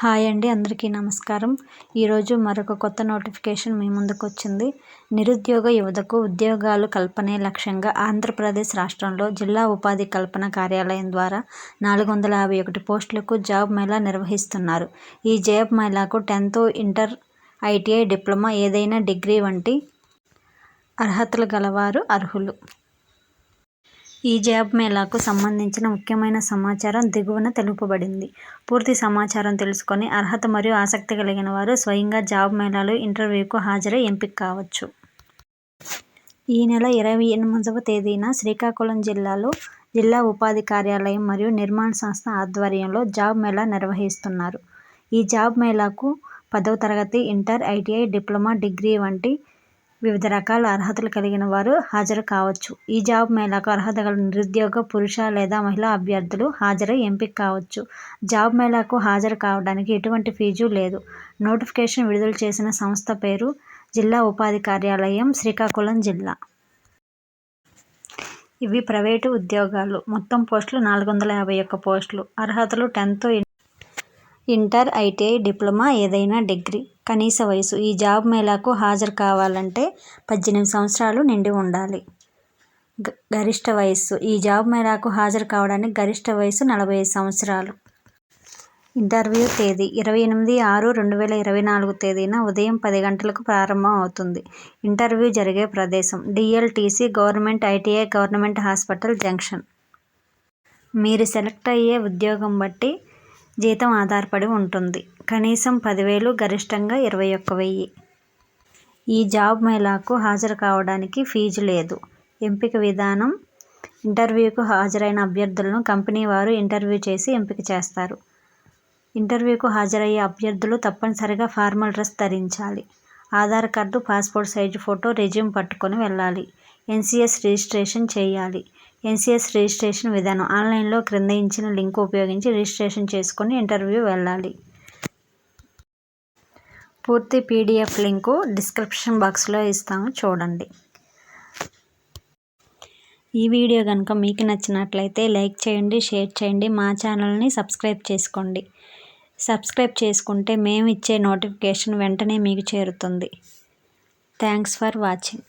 Hi అండి అందరికీ నమస్కారం. ఈరోజు మరొక కొత్త నోటిఫికేషన్ మీ ముందుకు వచ్చింది నిరుద్యోగ యువతకు ఉద్యోగాలు కల్పనే లక్ష్యంగా ఆంధ్రప్రదేశ్ రాష్ట్రంలో జిల్లా ఉపాధి కల్పన కార్యాలయం ద్వారా నాలుగు వందల యాభై ఒకటి పోస్టులకు జాబ్ మేళా నిర్వహిస్తున్నారు. ఈ జాబ్ మేళాకు టెన్త్ ఇంటర్ ఐటీఐ డిప్లొమా ఏదైనా డిగ్రీ వంటి అర్హతలు గలవారు అర్హులు. ఈ జాబ్ మేళాకు సంబంధించిన ముఖ్యమైన సమాచారం దిగువన తెలుపబడింది. పూర్తి సమాచారం తెలుసుకొని అర్హత మరియు ఆసక్తి కలిగిన వారు స్వయంగా జాబ్ మేళాలో ఇంటర్వ్యూకు హాజరై ఎంపిక కావచ్చు. ఈ నెల ఇరవై ఎనిమిదవ తేదీన శ్రీకాకుళం జిల్లాలో జిల్లా ఉపాధి కార్యాలయం మరియు నిర్మాణ సంస్థ ఆధ్వర్యంలో జాబ్ మేళా నిర్వహిస్తున్నారు. ఈ జాబ్ మేళాకు పదవ తరగతి ఇంటర్ ఐటీఐ డిప్లొమా డిగ్రీ వంటి వివిధ రకాల అర్హతలు కలిగిన వారు హాజరు కావచ్చు. ఈ జాబ్ మేళాకు అర్హత గల నిరుద్యోగ పురుష లేదా మహిళా అభ్యర్థులు హాజరై ఎంపిక కావచ్చు. జాబ్ మేళాకు హాజరు కావడానికి ఎటువంటి ఫీజు లేదు. నోటిఫికేషన్ విడుదల చేసిన సంస్థ పేరు జిల్లా ఉపాధి కార్యాలయం శ్రీకాకుళం జిల్లా. ఇవి ప్రైవేటు ఉద్యోగాలు. మొత్తం పోస్టులు నాలుగు వందల యాభై ఒక్క పోస్టులు. అర్హతలు టెన్త్ ఇంటర్ ఐటీఐ డిప్లొమా ఏదైనా డిగ్రీ. కనీస వయసు. ఈ జాబ్ మేళాకు హాజరు కావాలంటే పద్దెనిమిది సంవత్సరాలు నిండి ఉండాలి. గ గరిష్ట వయస్సు. ఈ జాబ్ మేళాకు హాజరు కావడానికి గరిష్ట వయసు నలభై ఐదు సంవత్సరాలు. ఇంటర్వ్యూ తేదీ. ఇరవై ఎనిమిది ఆరు రెండు వేల ఇరవై నాలుగు తేదీన ఉదయం పది గంటలకు ప్రారంభం అవుతుంది. ఇంటర్వ్యూ జరిగే ప్రదేశం. DLTC government ITI government hospital junction. మీరు సెలెక్ట్ అయ్యే ఉద్యోగం బట్టి జీతం ఆధారపడి ఉంటుంది. కనీసం పదివేలు గరిష్టంగా ఇరవై ఒక్క వెయ్యి. ఈ జాబ్ మేళాకు హాజరు కావడానికి ఫీజు లేదు. ఎంపిక విధానం ఇంటర్వ్యూకు హాజరైన అభ్యర్థులను కంపెనీ వారు ఇంటర్వ్యూ చేసి ఎంపిక చేస్తారు. ఇంటర్వ్యూకు హాజరయ్యే అభ్యర్థులు తప్పనిసరిగా ఫార్మల్ డ్రెస్ ధరించాలి. Aadhaar card passport size photo resume పట్టుకొని వెళ్ళాలి. ఎన్సిఎస్ రిజిస్ట్రేషన్ చేయాలి. ఎన్సిఎస్ రిజిస్ట్రేషన్ విధానం. ఆన్లైన్లో క్రింద ఇచ్చిన లింక్ ఉపయోగించి రిజిస్ట్రేషన్ చేసుకుని ఇంటర్వ్యూ వెళ్ళాలి. పూర్తి పీడిఎఫ్ లింకు డిస్క్రిప్షన్ బాక్స్లో ఇస్తాము. చూడండి. ఈ వీడియో కనుక మీకు నచ్చినట్లయితే లైక్ చేయండి షేర్ చేయండి మా ఛానల్ని సబ్స్క్రైబ్ చేసుకోండి. సబ్స్క్రైబ్ చేసుకుంటే మేము ఇచ్చే నోటిఫికేషన్ వెంటనే మీకు చేరుతుంది. Thanks for watching.